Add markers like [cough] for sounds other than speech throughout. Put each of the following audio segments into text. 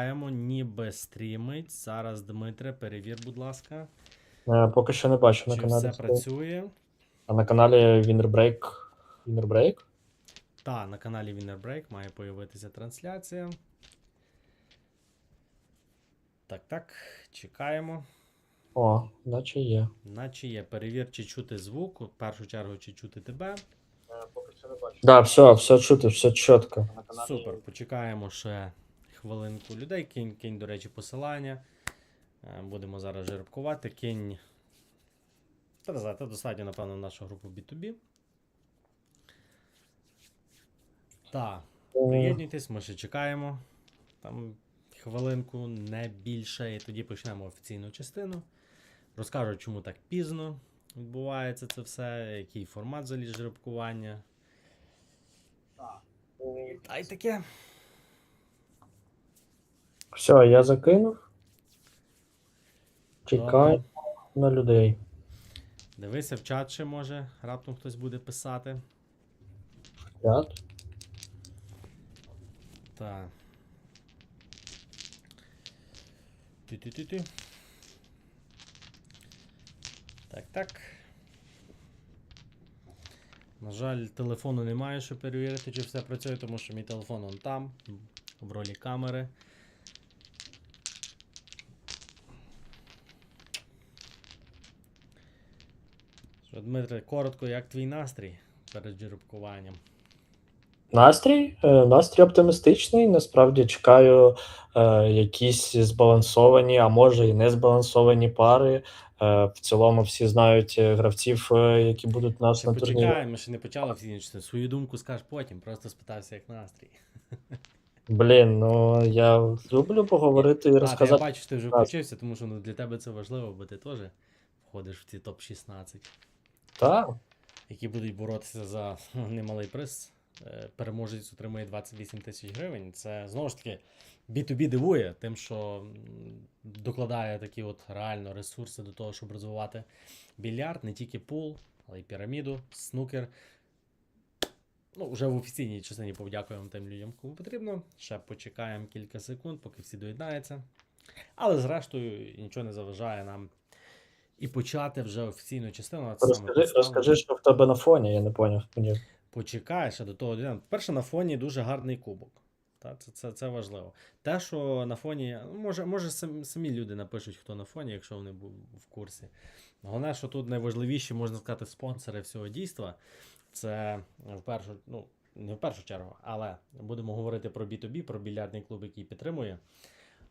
чекаємо, ніби стрімить. Зараз, Дмитре, перевір, будь ласка, Е, Поки що не бачу на чи каналі. все працює. А на каналі Winner Break. Winner Break? Та, на каналі Winner Break має появитися трансляція. Так, так, чекаємо. О, наче є. Наче є. Перевір, чи чути звук. В першу чергу, чи чути тебе. Поки що не бачу. Да, все, все чути, все чітко. Супер. Почекаємо ще хвилинку людей. Кинь, кинь, до речі, посилання. Е, Будемо зараз жеребкувати. Кинь. Та знаю, достатньо, напевно, нашу групу B2B. Так, приєднуйтесь, ми ще чекаємо. Там хвилинку, не більше, і тоді почнемо офіційну частину. Розкажу, чому так пізно відбувається це все, який формат взагалі жеребкування. Та й таке. Все, я закинув. Чекаю на людей. Дивися в чат ще може, раптом хтось буде писати. П'ят. Так. Ти-ти-ти-ти. Так, так. На жаль, телефону немає, щоб перевірити, чи все працює, тому що мій телефон он там, в ролі камери. Дмитре, коротко, як твій настрій перед жеребкуванням? Настрій? Е, Настрій оптимістичний. Насправді чекаю е, якісь збалансовані, а може і не збалансовані пари. Е, в цілому всі знають е, гравців, е, які будуть у нас Ще на турнірі. почекай, ми ще не почали оцінювати. Свою думку скажеш потім, просто спитався, як настрій. Блін, ну я люблю поговорити і А, та я розказати. бачу, що ти вже включився, тому що ну, для тебе це важливо, бо ти теж входиш в ці топ-16, Так, які будуть боротися за ну, немалий приз. Е, Переможець отримує 28 тисяч гривень. Це знову ж таки B2B дивує тим, що докладає такі от реально ресурси до того, щоб розвивати більярд, не тільки пул, але й піраміду, снукер. Ну, вже в офіційній частині подякуємо тим людям, кому потрібно. Ще почекаємо кілька секунд, поки всі доєднаються. Але зрештою нічого не заважає нам і почати вже офіційну частину. це розкажи, підставно. розкажи, що в тебе на фоні, я не поняв. Почекай до того. Перше, на фоні дуже гарний кубок. Та, це, це, це важливо. Те, що на фоні, ну, може, може самі люди напишуть, хто на фоні, якщо вони в курсі. Головне, що тут найважливіші, можна сказати, спонсори всього дійства. Це в першу, ну, не в першу чергу, але будемо говорити про B2B, про більярдний клуб, який підтримує.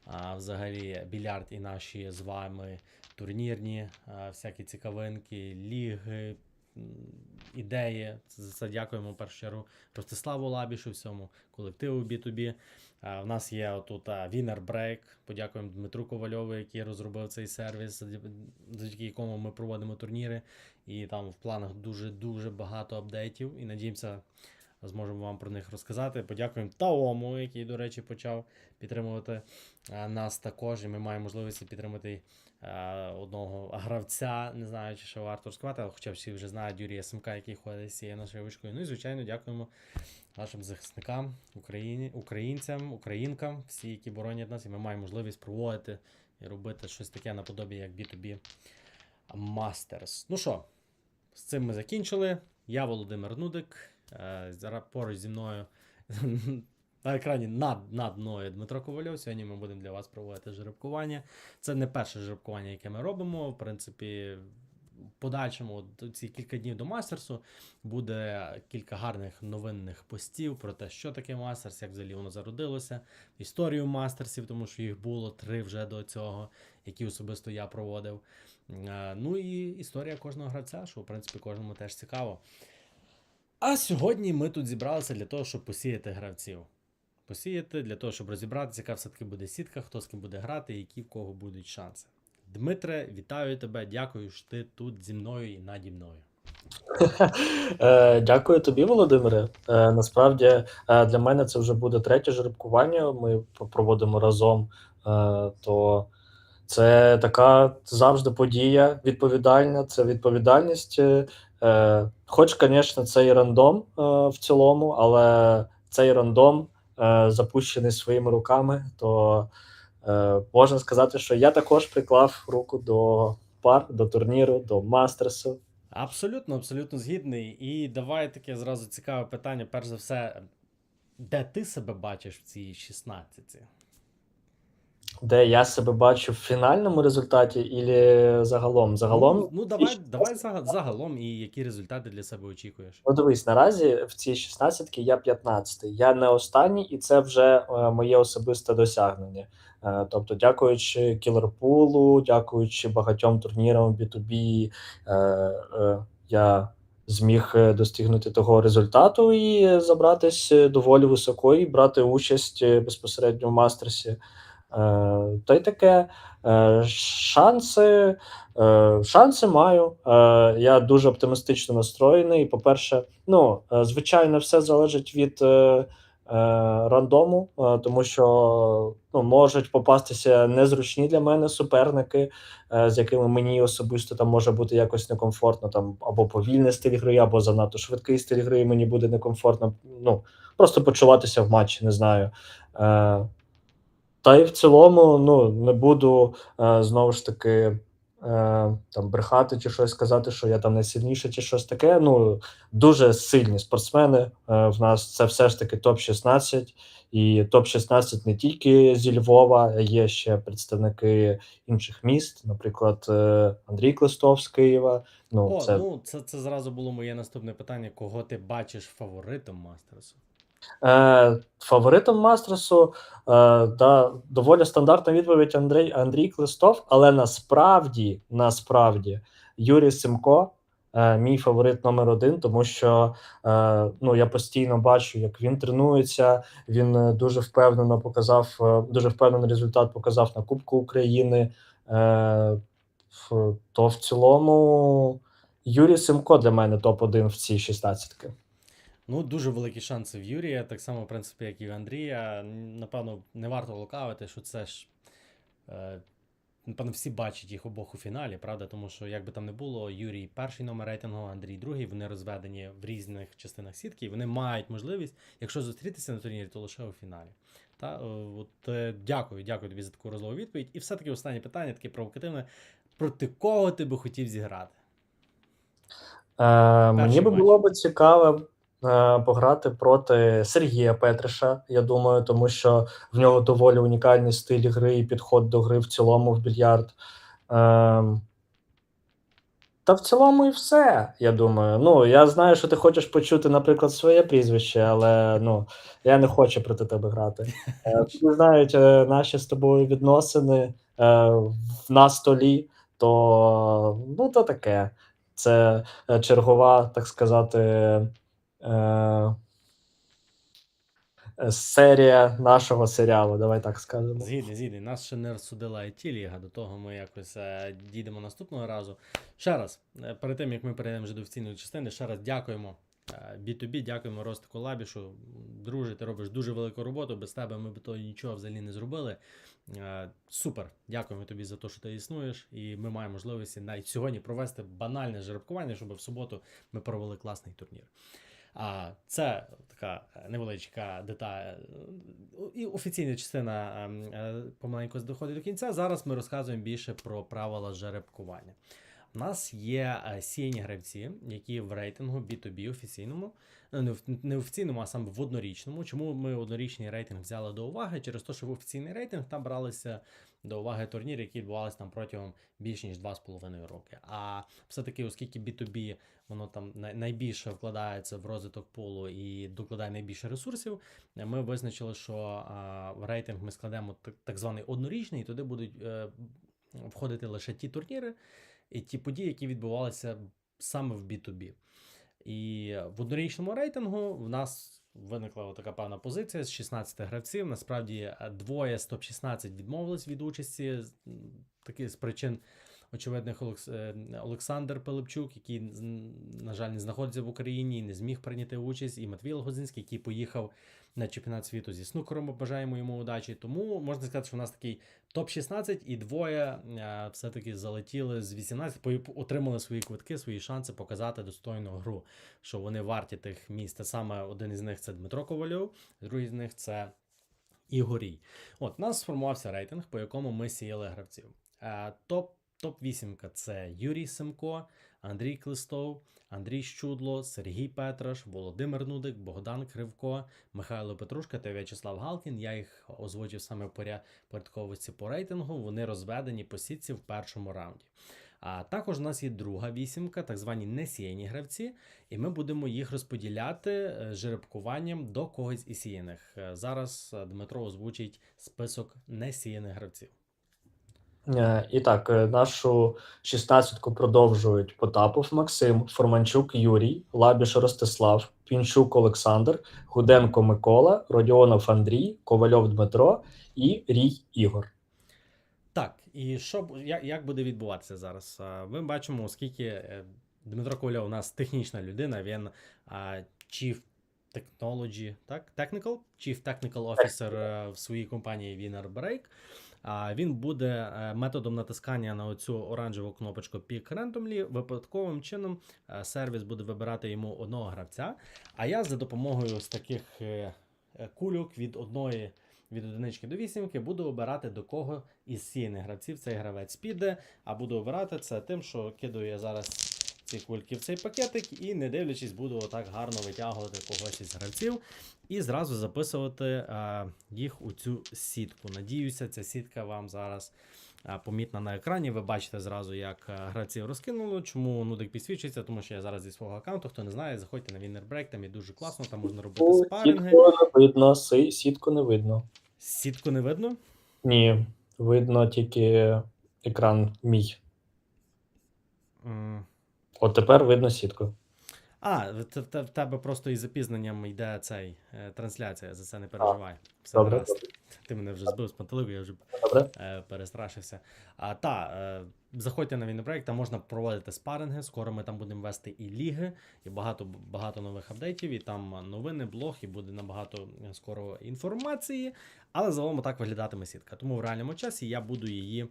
А, взагалі, більярд і наші з вами турнірні, всякі цікавинки, ліги, ідеї. За це дякуємо першу чергу Ростиславу Лабішу, всьому колективу B2B. А, В нас є отут Winner Break. Подякуємо Дмитру Ковальову, який розробив цей сервіс, завдяки якому ми проводимо турніри. І там в планах дуже-дуже багато апдейтів. І надіємося, зможемо вам про них розказати. Подякуємо Таому, який, до речі, почав підтримувати нас також. І ми маємо можливість підтримати е, одного гравця. Не знаю, чи що варто розказати, але хоча всі вже знають Юрія Семка, який ходить з цією нашою вишкою. Ну і звичайно, дякуємо нашим захисникам, Україні, українцям, українкам, всі, які боронять нас, і ми маємо можливість проводити і робити щось таке наподобі, як B2B Masters. Ну що, з цим ми закінчили. Я Володимир Нудик. Е, Зараз поруч зі мною [laughs] на екрані над, над мною Дмитро Ковальов. Сьогодні ми будемо для вас проводити жеребкування. Це не перше жеребкування, яке ми робимо. В принципі, в подальшому, ці кілька днів до мастерсу, буде кілька гарних новинних постів про те, що таке мастерс, як взагалі воно зародилося, історію мастерсів, тому що їх було три вже до цього, які особисто я проводив. Е, Ну і історія кожного гравця, що в принципі кожному теж цікаво. А сьогодні ми тут зібралися для того, щоб посіяти гравців. Посіяти для того, щоб розібратися, яка все-таки буде сітка, хто з ким буде грати, які в кого будуть шанси. Дмитре, вітаю тебе, дякую, що ти тут зі мною і наді мною. [laughs] Е, Дякую тобі, Володимире. Е, Насправді е, для мене це вже буде третє жеребкування. Ми проводимо разом. То це така завжди подія відповідальна. Це відповідальність. Е, Хоч, звісно, це і рандом е, в цілому, але цей рандом е, запущений своїми руками, то е, можна сказати, що я також приклав руку до пар, до турніру, до мастерсу. Абсолютно, абсолютно згідний. І давай таке зразу цікаве питання. Перш за все, де ти себе бачиш в цій 16? Де я себе бачу в фінальному результаті, і загалом. Загалом, Ну, ну давай, давай зага- загалом, і які результати для себе очікуєш. Ну, дивись, наразі в цій 16 я 15 Я не останній, і це вже е, моє особисте досягнення. Е, тобто, дякуючи кілерпулу, дякуючи багатьом турнірам B2B, е, я зміг достигнути того результату і забратись доволі високо і брати участь безпосередньо в мастерсі. Е, та й таке. Е, шанси, е, шанси маю. Я дуже оптимістично настроєний. По-перше, ну, звичайно, все залежить від рандому, тому що ну, можуть попастися незручні для мене суперники, з якими мені особисто там може бути якось некомфортно, там або повільний стиль гри, або занадто швидкий стиль гри, мені буде некомфортно. Ну, просто почуватися в матчі, не знаю. Та й в цілому, ну, не буду е, знову ж таки е, там брехати чи щось сказати, що я там найсильніший чи щось таке. Ну, дуже сильні спортсмени. Е, в нас це все ж таки топ-16. І топ-16 не тільки зі Львова, а є ще представники інших міст, наприклад, Андрій Клистов з Києва. Ну, О, це ну це, це зразу було моє наступне питання: кого ти бачиш фаворитом Мастерсу? Е, фаворитом Мастерсу, е, да, доволі стандартна відповідь Андрій, Андрій Клистов, але насправді, насправді, Юрій Симко е, мій фаворит номер один, тому що е, ну, я постійно бачу, як він тренується. Він е, дуже впевнено показав, е, дуже впевнений результат показав на Кубку України. Е, ф- то в цілому Юрій Симко для мене топ-1 в цій 16 Ну, дуже великі шанси в Юрія, так само, в принципі, як і в Андрія. Напевно, не варто лукавити, що це ж. Е, напевно, всі бачать їх обох у фіналі, правда? Тому що, як би там не було, Юрій перший номер рейтингу, Андрій другий. Вони розведені в різних частинах сітки, і вони мають можливість, якщо зустрітися на турнірі, то лише у фіналі. Та, е, от, е, дякую, дякую тобі за таку розлову відповідь. І все-таки останнє питання, таке провокативне. Проти кого ти би хотів зіграти? Е, мені би було б цікаво пограти проти Сергія Петриша, я думаю, тому що в нього доволі унікальний стиль гри і підход до гри в цілому в більярд. Е, та в цілому і все, я думаю. Ну, я знаю, що ти хочеш почути, наприклад, своє прізвище, але ну, я не хочу проти тебе грати. Е, [laughs] Всі знають е, наші з тобою відносини е, на столі, то ну, то таке. Це е, чергова, так сказати, е, е, серія нашого серіалу, давай так скажемо. Згідний, згідний. Нас ще не розсудила it ліга, до того ми якось е, дійдемо наступного разу. Ще раз, перед тим як ми перейдемо вже до офіційної частини, ще раз дякуємо е, B2B, дякуємо Ростику Лабішу. Друже, ти робиш дуже велику роботу. Без тебе ми б то нічого взагалі не зробили. Супер, дякуємо тобі за те, що ти існуєш, і ми маємо можливості навіть сьогодні провести банальне жеребкування, щоб в суботу ми провели класний турнір. А це така невеличка деталь. І офіційна частина ем, е, помаленьку доходить до кінця. Зараз ми розказуємо більше про правила жеребкування. У нас є е, сіяні гравці, які в рейтингу B2B офіційному, ну, не офіційному, а саме в однорічному. Чому ми однорічний рейтинг взяли до уваги? Через те, що в офіційний рейтинг там бралися до уваги турніри, які відбувалися там протягом більш ніж 2,5 роки. А все-таки, оскільки B2B воно там най- найбільше вкладається в розвиток полу і докладає найбільше ресурсів, ми визначили, що в рейтинг ми складемо так, званий однорічний, і туди будуть е, входити лише ті турніри і ті події, які відбувалися саме в B2B. І в однорічному рейтингу в нас виникла така певна позиція з 16 гравців. Насправді е, двоє з топ-16 відмовились від участі з таки з причин очевидних е, Олександр Пилипчук, який, на жаль, не знаходиться в Україні і не зміг прийняти участь, і Матвій Логодзинський, який поїхав на чемпіонат світу зі снукером. Бажаємо йому удачі. Тому можна сказати, що у нас такий топ-16 і двоє е, все-таки залетіли з 18, по- отримали свої квитки, свої шанси показати достойну гру, що вони варті тих місць. Саме один із них це Дмитро Ковальов, другий з них це Ігорій. От, у нас сформувався рейтинг, по якому ми сіяли гравців. Е, топ, топ 8 це Юрій Семко, Андрій Клистов, Андрій Щудло, Сергій Петраш, Володимир Нудик, Богдан Кривко, Михайло Петрушка та В'ячеслав Галкін. Я їх озвучив саме в поря- порядковості по рейтингу. Вони розведені по сітці в першому раунді. А також у нас є друга вісімка, так звані несіяні гравці, і ми будемо їх розподіляти е, жеребкуванням до когось із сіяних. Е, Зараз е, Дмитро озвучить список несіяних гравців. Е, І так, е, нашу шістнадцятку продовжують Потапов Максим, Форманчук Юрій, Лабіш Ростислав, Пінчук Олександр, Гуденко Микола, Родіонов Андрій, Ковальов Дмитро і Рій Ігор. Так, і що як, як буде відбуватися зараз? Ми бачимо, оскільки е, Дмитро Ковальов у нас технічна людина, він Chief Technology, так? Technical? Chief Technical Officer в своїй компанії Winner Break. Він буде е, методом натискання на оцю оранжеву кнопочку Pick Randomly. Випадковим чином е, сервіс буде вибирати йому одного гравця. А я за допомогою ось таких е, кульок від одної від одинички до вісімки буду обирати до кого із сіяних гравців цей гравець піде. А буду обирати це тим, що кидаю я зараз ці кульки в цей пакетик і, не дивлячись, буду отак гарно витягувати когось із гравців і зразу записувати е, їх у цю сітку. Надіюся, ця сітка вам зараз е, помітна на екрані. Ви бачите зразу, як е, гравців розкинуло. Чому нудик підсвічується? Тому що я зараз зі свого аккаунту. Хто не знає, заходьте на Break, там є дуже класно, там можна робити спаринги. Сітку не видно, сітку не видно. Сітку не видно. Ні, видно тільки екран мій. От тепер видно сітку. А, в, в тебе просто із запізненням йде цей е, трансляція, за це не переживай. Все Добре, гаразд. добре. Ти мене вже збив з пантелику, я вже Добре. е, перестрашився. А та, е, заходьте на Віннебрейк, там можна проводити спаринги. Скоро ми там будемо вести і ліги, і багато багато нових апдейтів, і там новини, блог, і буде набагато скоро інформації. Але загалом так виглядатиме сітка. Тому в реальному часі я буду її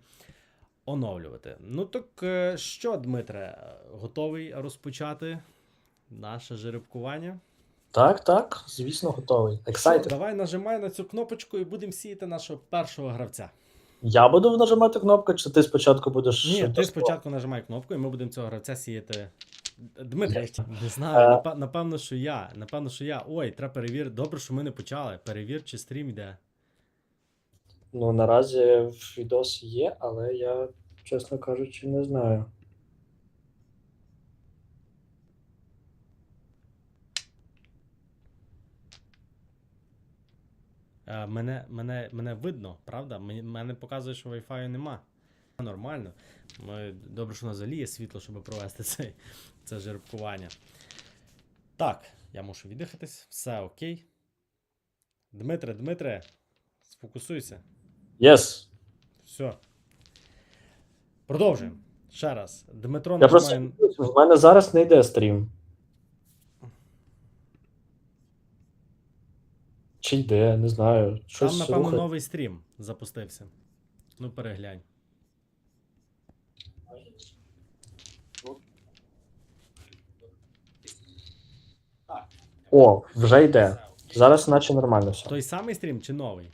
оновлювати. Ну так е, що, Дмитре, готовий розпочати наше жеребкування? Так, так, звісно, готовий. Що, давай нажимай на цю кнопочку і будемо сіяти нашого першого гравця. Я буду нажимати кнопку, чи ти спочатку будеш. Ні, ти спочатку нажимай кнопку, і ми будемо цього гравця сіяти. Дмитро, не знаю, Е. напевно, що я. Напевно, що я. Ой, треба перевірити. Добре, що ми не почали. Перевір, чи стрім йде. Ну, наразі відос є, але я, чесно кажучи, не знаю. Е, Мене, мене, мене видно, правда? Мене показує, що Wi-Fi нема. Нормально. Ми, добре, що у нас взагалі є світло, щоб провести [laughs] цей, це жеребкування. Так, я мушу віддихатись. Все окей. Дмитре, Дмитре, сфокусуйся. Єс. Все. Продовжуємо. Ще раз. Дмитро Я просто нажимає. в мене зараз не йде стрім. Чи йде, не знаю. Щось Там, напевно, рухає. новий стрім запустився. Ну, переглянь. О, вже йде. Зараз наче нормально все. Той самий стрім чи новий?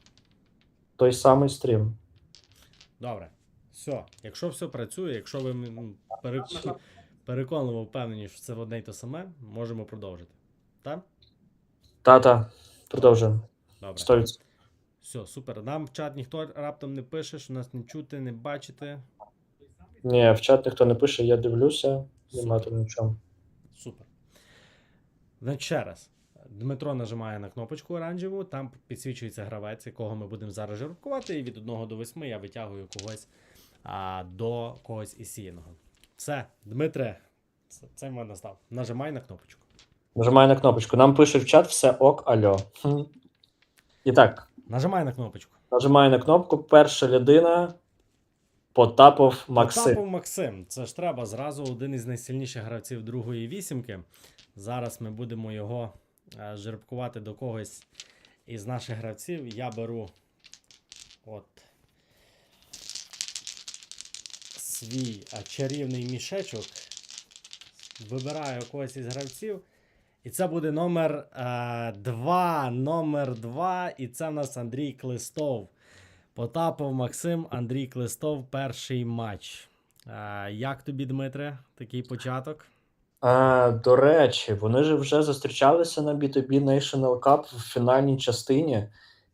Той самий стрім. Добре. Все. Якщо все працює, якщо ви м, пере... переконливо впевнені, що це одне й те саме, можемо продовжити. Так? Та-та, продовжуємо. Добре. 100%. Все, супер. Нам в чат ніхто раптом не пише, що нас не чути, не бачити. Ні, в чат ніхто не пише, я дивлюся, нема там нічого. Супер. Значить, ще раз. Дмитро нажимає на кнопочку оранжеву, там підсвічується гравець, якого ми будемо зараз жеребкувати, і від 1 до 8 я витягую когось а, до когось із сіяного. Все, Дмитре, це, це в мене настав. Нажимай на кнопочку. Нажимаю на кнопочку. Нам пише в чат все ок, альо. Хм. І так, Нажимай на кнопочку. нажимаю на кнопку. Перша людина. Потапов Максим. Потапов Максим. Це ж треба зразу один із найсильніших гравців другої вісімки. Зараз ми будемо його жеребкувати до когось із наших гравців. Я беру от свій е, чарівний мішечок. Вибираю когось із гравців. І це буде номер 2. номер 2. І це в нас Андрій Клистов. Потапов Максим, Андрій Клистов, перший матч. Е, як тобі, Дмитре, такий початок? А, до речі, вони ж вже зустрічалися на B2B National Cup в фінальній частині,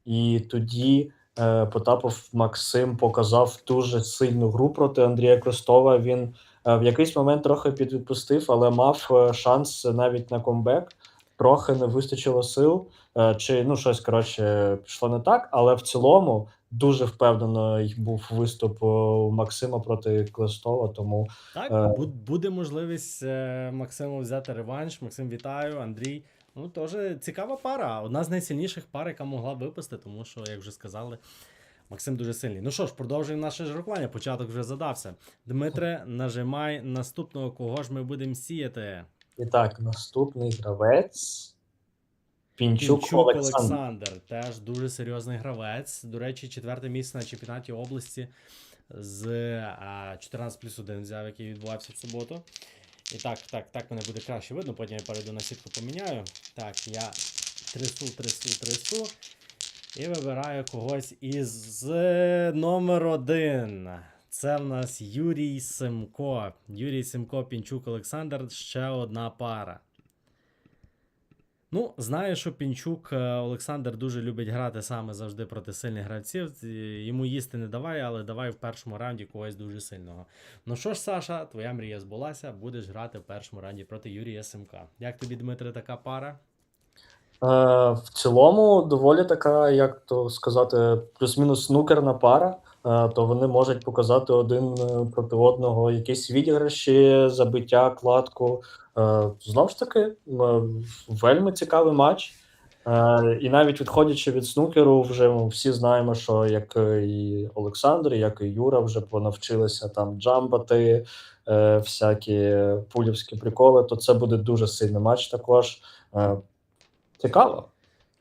і тоді е, Потапов Максим показав дуже сильну гру проти Андрія Кростова. Він е, в якийсь момент трохи підвипустив, але мав е, шанс навіть на комбек. Трохи не вистачило сил, е, чи ну щось коротше пішло не так, але в цілому дуже впевнено був виступ е, у Максима проти Клестова, тому Так, Е. бу- буде можливість е, Максиму взяти реванш. Максим, вітаю, Андрій. Ну, теж цікава пара. Одна з найсильніших пар, яка могла випасти, тому що, як вже сказали, Максим дуже сильний. Ну що ж, продовжуємо наше жартування. Початок вже задався. Дмитре, нажимай наступного, кого ж ми будемо сіяти. І так, наступний гравець. Пінчук, Пінчук Олександр. Олександр. Теж дуже серйозний гравець. До речі, четверте місце на чемпіонаті області з 14 плюс 1 взяв, який відбувався в суботу. І так, так, так мене буде краще видно, потім я перейду на сітку поміняю. Так, я трясу, трясу, трясу. І вибираю когось із номер один. Це в нас Юрій Семко. Юрій Семко, Пінчук Олександр. Ще одна пара. Ну, знаю, що Пінчук е, Олександр дуже любить грати саме завжди проти сильних гравців. Йому їсти не давай, але давай в першому раунді когось дуже сильного. Ну що ж, Саша, твоя мрія збулася, будеш грати в першому раунді проти Юрія Семка. Як тобі, Дмитре, така пара? Е, в цілому, доволі така, як то сказати, плюс-мінус снукерна пара. Е, то вони можуть показати один е, проти одного якісь відіграші, забиття, кладку. Е, знову ж таки, вельми цікавий матч. І навіть відходячи від снукеру, вже всі знаємо, що як і Олександр, як і Юра вже понавчилися там джамбати, всякі пулівські приколи, то це буде дуже сильний матч також. Цікаво.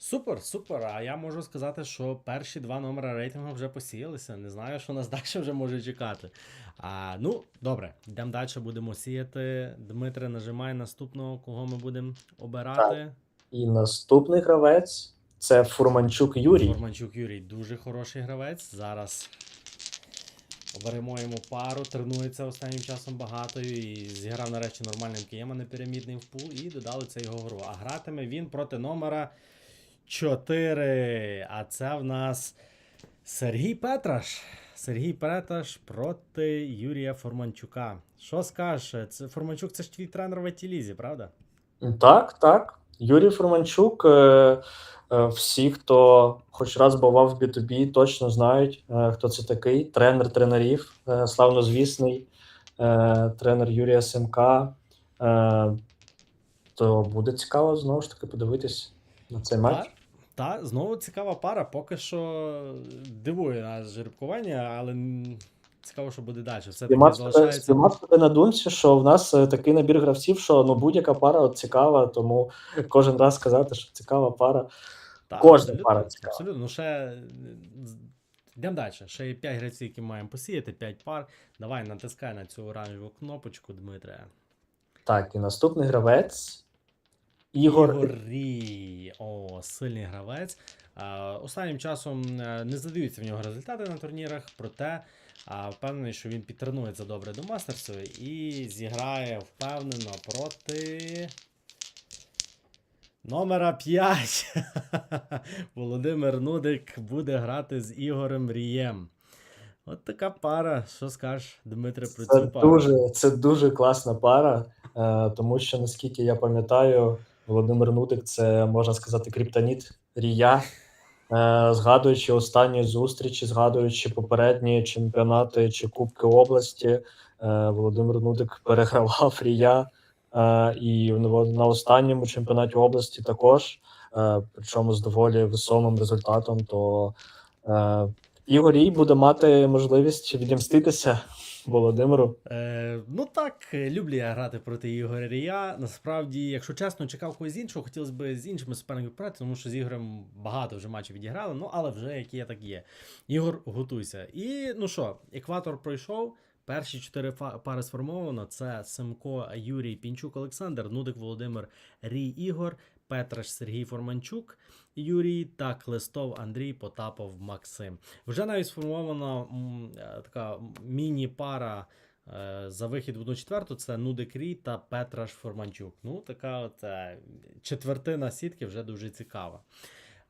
Супер, супер. А я можу сказати, що перші два номера рейтингу вже посіялися. Не знаю, що нас [laughs] далі вже може чекати. А, ну, добре, йдемо далі, будемо сіяти. Дмитре, нажимай наступного, кого ми будемо обирати. І наступний гравець це Фурманчук Юрій. Форманчук Юрій дуже хороший гравець. Зараз оберемо йому пару, тренується останнім часом багато і зіграв нарешті нормальним києма непірамідний в пул і додали це його гру. А гратиме він проти номера 4. А це в нас Сергій Петраш. Сергій Петраш проти Юрія Форманчука. Що скажеш? Це Форманчук це ж твій тренер в Етілізі, правда? Так, так. Юрій Фурманчук. е, е, Всі, хто хоч раз бував в B2B, точно знають, е, хто це такий. Тренер тренерів, славнозвісний тренер Юрія Семка. То буде цікаво знову ж таки подивитись на цей матч. Та, знову цікава пара. Поки що дивує нас жеребкування, але цікаво, що буде далі. Все таки залишається. себе на думці, що в нас е, такий набір гравців, що ну будь-яка пара от цікава, тому кожен раз сказати, що цікава пара. Так, кожна абсолютно, пара цікава. Абсолютно. Ну, ще е, йдемо далі. Ще є 5 гравців, які маємо посіяти, 5 пар. Давай натискай на цю оранжеву кнопочку, Дмитре. Так, і наступний гравець Ігор. Ігор Рій. О, сильний гравець. Останнім часом е, не задаються в нього результати на турнірах, проте впевнений, що він підтренується добре до мастерсу і зіграє впевнено проти. Номера 5. [laughs] Володимир Нудик буде грати з Ігорем Рієм. От така пара. Що скажеш, Дмитре, про Це цю пару? дуже, це дуже класна пара, е, тому що наскільки я пам'ятаю, Володимир Нудик це можна сказати криптоніт Рія. Е, Згадуючи останні зустрічі, згадуючи попередні чемпіонати чи Кубки області, е, Володимир Нудик перегравав Рія. Е, І на останньому чемпіонаті області також, причому з доволі високим результатом. То Ігор Рій буде мати можливість відімститися Володимиру. Е, ну так, е, люблю я грати проти Ігоря Рія. Насправді, якщо чесно, чекав когось іншого, хотілося б з іншими суперниками грати, тому що з Ігорем багато вже матчів відіграли, ну але вже які є, так є. Ігор, готуйся. І ну що, екватор пройшов. Перші чотири пари сформовано: це Семко, Юрій, Пінчук, Олександр, Нудик, Володимир, Рій Ігор, Петраш, Сергій Форманчук, Юрій та Клестов, Андрій, Потапов, Максим. Вже навіть сформована м, е, така міні-пара е, за вихід в одну четверту. Це Нудик Рій та Петраш Форманчук. Ну, така от четвертина сітки вже дуже цікава.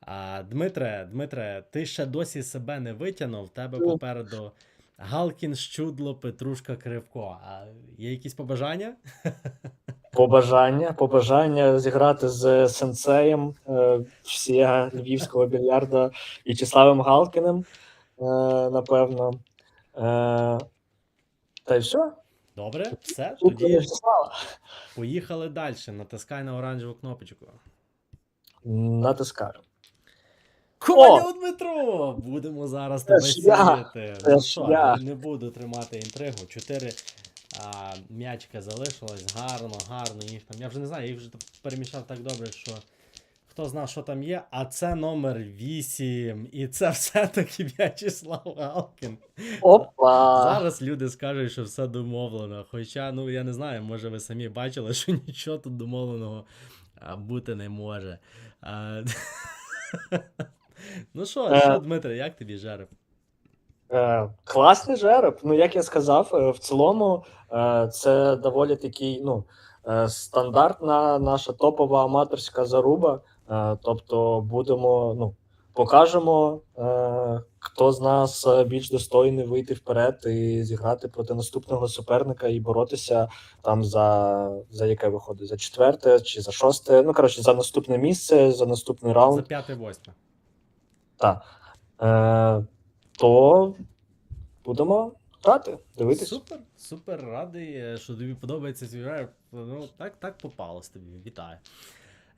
А, Дмитре, Дмитре, ти ще досі себе не витягнув. Тебе Ну. попереду Галкін, Щудло, Петрушка, Кривко. А є якісь побажання? [laughs] Побажання, побажання зіграти з сенсеєм е, всія львівського більярда В'ячеславом Галкіним, е, напевно. Е, та й все. Добре, все, тоді поїхали далі. Натискай на оранжеву кнопочку. Натискаю. Ковальов Дмитро! Будемо зараз тебе сіяти. Ну що, я. не буду тримати інтригу. Чотири а, м'ячика залишилось. Гарно, гарно їх там. Я вже не знаю, їх вже перемішав так добре, що хто знав, що там є. А це номер 8. І це все-таки В'ячеслав Галкін. Опа! Зараз люди скажуть, що все домовлено. Хоча, ну я не знаю, може ви самі бачили, що нічого тут домовленого а, бути не може. А, [laughs] ну що, Е. що, Дмитре, як тобі жереб? Е, класний жереб. Ну, як я сказав, е, в цілому е, це доволі такий, ну, стандартна наша топова аматорська заруба. Тобто будемо, ну, покажемо, хто з нас більш достойний вийти вперед і зіграти проти наступного суперника і боротися там за, за яке виходить? За четверте чи за шосте. Ну, коротше, за наступне місце, за наступний раунд. За п'яте-восьме. Так. То будемо грати, дивитись. Супер, супер радий, е, що тобі подобається жереб. Ну, так, так попалось тобі. Вітаю.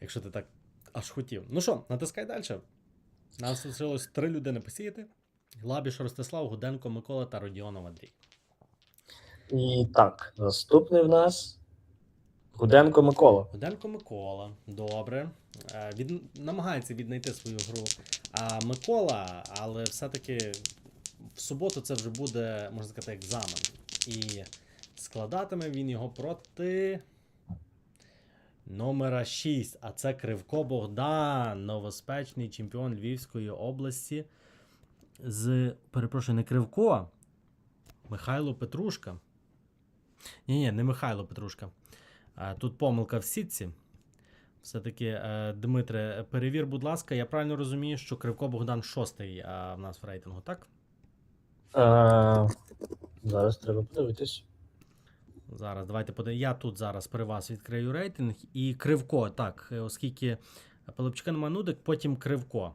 Якщо ти так аж хотів. Ну що, натискай далі. Нам залишилось три людини посіяти: Лабіш Ростислав, Гуденко, Микола та Родіонов Андрій. І так, наступний в нас Гуденко Микола. Гуденко Микола. Добре. Е, Від... Намагається віднайти свою гру. А Микола, але все-таки в суботу це вже буде, можна сказати, екзамен. І складатиме він його проти номера 6. А це Кривко Богдан, новоспечний чемпіон Львівської області. З, перепрошую, не Кривко. Михайло Петрушка. Ні, ні, не Михайло Петрушка. А, Тут помилка в сітці. Все-таки, е, Дмитре, перевір, будь ласка, я правильно розумію, що Кривко Богдан шостий в нас в рейтингу, так? Е, зараз треба подивитись. Зараз, давайте подивимо. Я тут зараз при вас відкрию рейтинг. І Кривко, так, е, оскільки Пилипчика нема нудик, потім Кривко.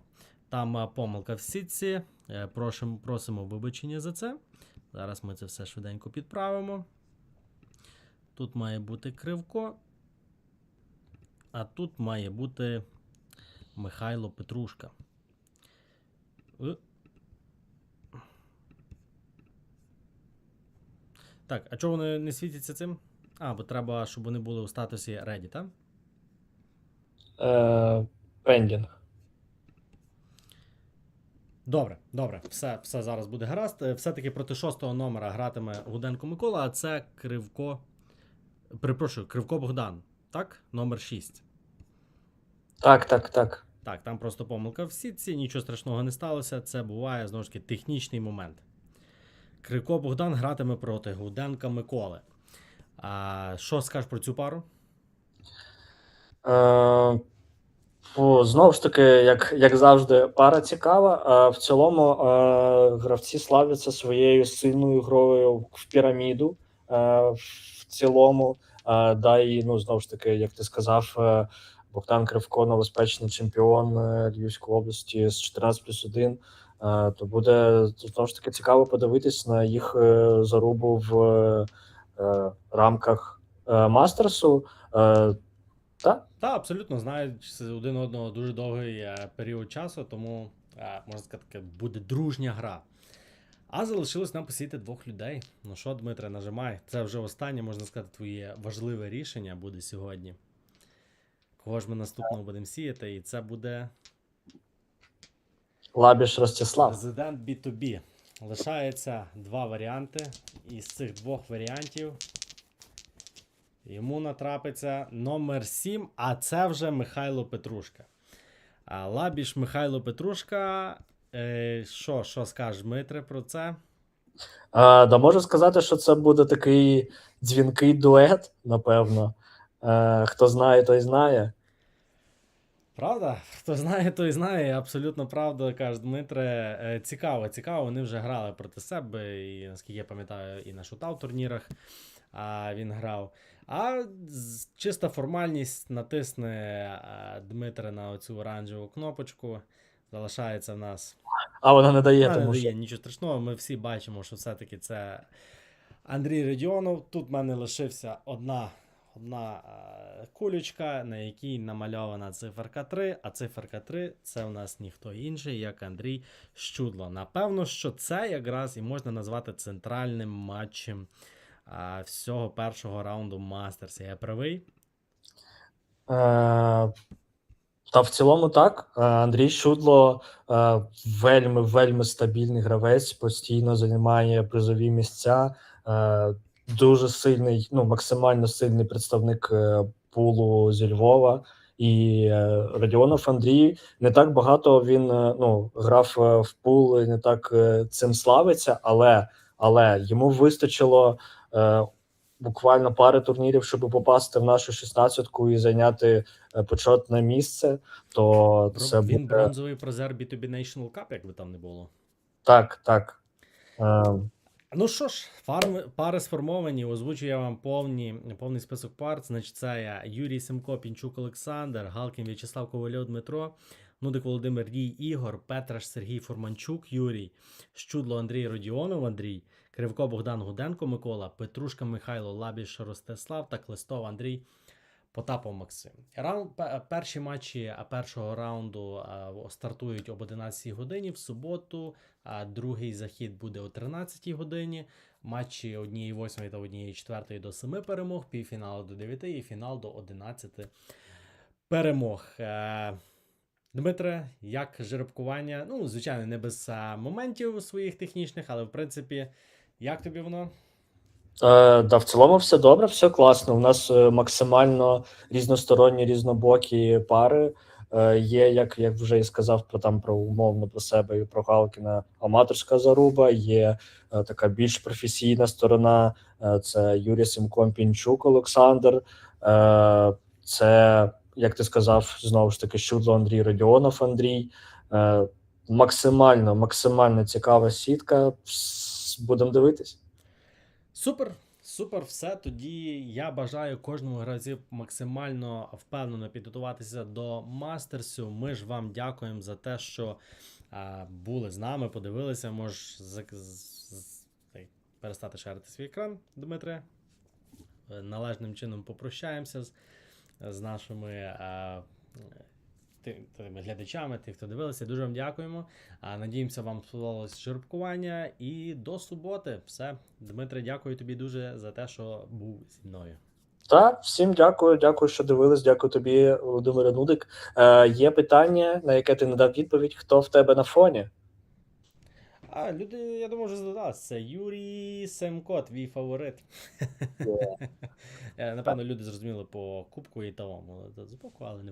Там е, помилка в сітці. Е, Просимо, просимо вибачення за це. Зараз ми це все швиденько підправимо. Тут має бути Кривко. А тут має бути Михайло Петрушка. Е. Так, а чого вони не світяться цим? А, бо треба, щоб вони були у статусі Ready, так? Е, пендінг. Добре, добре, все, все зараз буде гаразд. Е, Все-таки проти шостого номера гратиме Гуденко Микола, а це Кривко. Перепрошую, Кривко Богдан. Так? Номер 6. Так, так, так. Так, там просто помилка в сітці, нічого страшного не сталося. Це буває знову ж таки технічний момент. Кривко Богдан гратиме проти Гуденка Миколи. А, що скажеш про цю пару? Е, фу, знову ж таки, як, як завжди, пара цікава. А в цілому е, гравці славляться своєю сильною грою в піраміду. Е, в цілому, е, да, і ну, знову ж таки, як ти сказав, е, Богдан Кривко, новоспечний чемпіон е, Львівської області з 14 плюс 1. Е, то буде знову ж таки цікаво подивитись на їх е, зарубу в рамках Мастерсу. Так, Так, абсолютно знають один одного дуже довгий період часу, тому можна сказати, буде дружня гра. А залишилось нам посіяти двох людей. Ну що, Дмитре, нажимай. Це вже останнє, можна сказати, твоє важливе рішення буде сьогодні. Кого ж ми наступного будемо сіяти, і це буде Лабіш Ростислав. Президент B2B. Лишається два варіанти. Із цих двох варіантів йому натрапиться номер 7, а це вже Михайло Петрушка. А Лабіш Михайло Петрушка. Е, що, що скажеш, Дмитре, про це? А, да можу сказати, що це буде такий дзвінкий дует, напевно. Е, хто знає, той знає. Правда? Хто знає, той знає. Абсолютно правда, каже Дмитре. Е, Цікаво, цікаво. Вони вже грали проти себе, і наскільки я пам'ятаю, і на шутав турнірах а, він грав. А чиста формальність натисне Дмитре на оцю оранжеву кнопочку. Залишається в нас А вона не дає, а, не дає що нічого страшного. Ми всі бачимо, що все-таки це Андрій Радіонов. Тут в мене лишився одна, одна е, кулючка, на якій намальована циферка 3, а циферка 3 це у нас ніхто інший, як Андрій Щудло. Напевно, що це якраз і можна назвати центральним матчем а, всього першого раунду Мастерса. Я правий? Е, Та в цілому так. Е, Андрій Шудло е, вельми вельми стабільний гравець, постійно займає призові місця. Е, Дуже сильний, ну максимально сильний представник е, пулу зі Львова. І е, Радіонов Андрій не так багато він е, ну, грав в пул, і не так цим славиться, але, але йому вистачило е, буквально пари турнірів, щоб попасти в нашу шістнадцятку і зайняти почетне місце. То це Він буде бронзовий призер B2B National Cup, як би там не було. так, так. Е, Ну що ж, пари сформовані. Озвучу я вам повні, повний список пар. Значить, це я Юрій Семко, Пінчук Олександр, Галкін В'ячеслав Ковальов Дмитро, Нудик Володимир Рій Ігор, Петраш Сергій Форманчук, Юрій, Щудло Андрій Родіонов Андрій, Кривко Богдан Гуденко Микола, Петрушка Михайло Лабіш Ростислав та Клестов Андрій Потапов Максим. Раунд, перші матчі першого раунду стартують об 11 годині в суботу. А другий захід буде о 13 годині. Матчі 1-8 та 1-4 до 7 перемог, півфінал до 9 і фінал до 11 перемог. Е, Дмитре, як жеребкування? Ну, звичайно, не без е, моментів своїх технічних, але в принципі, як тобі воно? Е, да, в цілому все добре, все класно. У нас е, максимально різносторонні, різнобокі пари. Е, є, як, як вже і сказав про там про умовно про себе і про Галкіна, аматорська заруба, є така більш професійна сторона. Це Юрій Семкон Пінчук Олександр. Це, як ти сказав, знову ж таки, Щудло Андрій Радіонов Андрій. Максимально, максимально цікава сітка. Будемо дивитись. Супер, супер, все. Тоді я бажаю кожному гравцю максимально впевнено підготуватися до мастерсу. Ми ж вам дякуємо за те, що а, були з нами, подивилися. Можеш зак- з- з- перестати шарити свій екран, Дмитре. Е, Належним чином попрощаємося з, з нашими а, тими глядачами, тих, хто дивилися. Дуже вам дякуємо. А, надіємося, вам сподобалось жеребкування. І до суботи. Все. Дмитре, дякую тобі дуже за те, що був зі мною. Так, всім дякую, дякую, що дивились. Дякую тобі, Володимире Нудик. Е, є питання, на яке ти не дав відповідь. Хто в тебе на фоні? А, люди, я думаю, вже здогадалися. Це Юрій Семко, твій фаворит. [laughs] Е, Напевно, люди зрозуміли по кубку і талому збоку, але не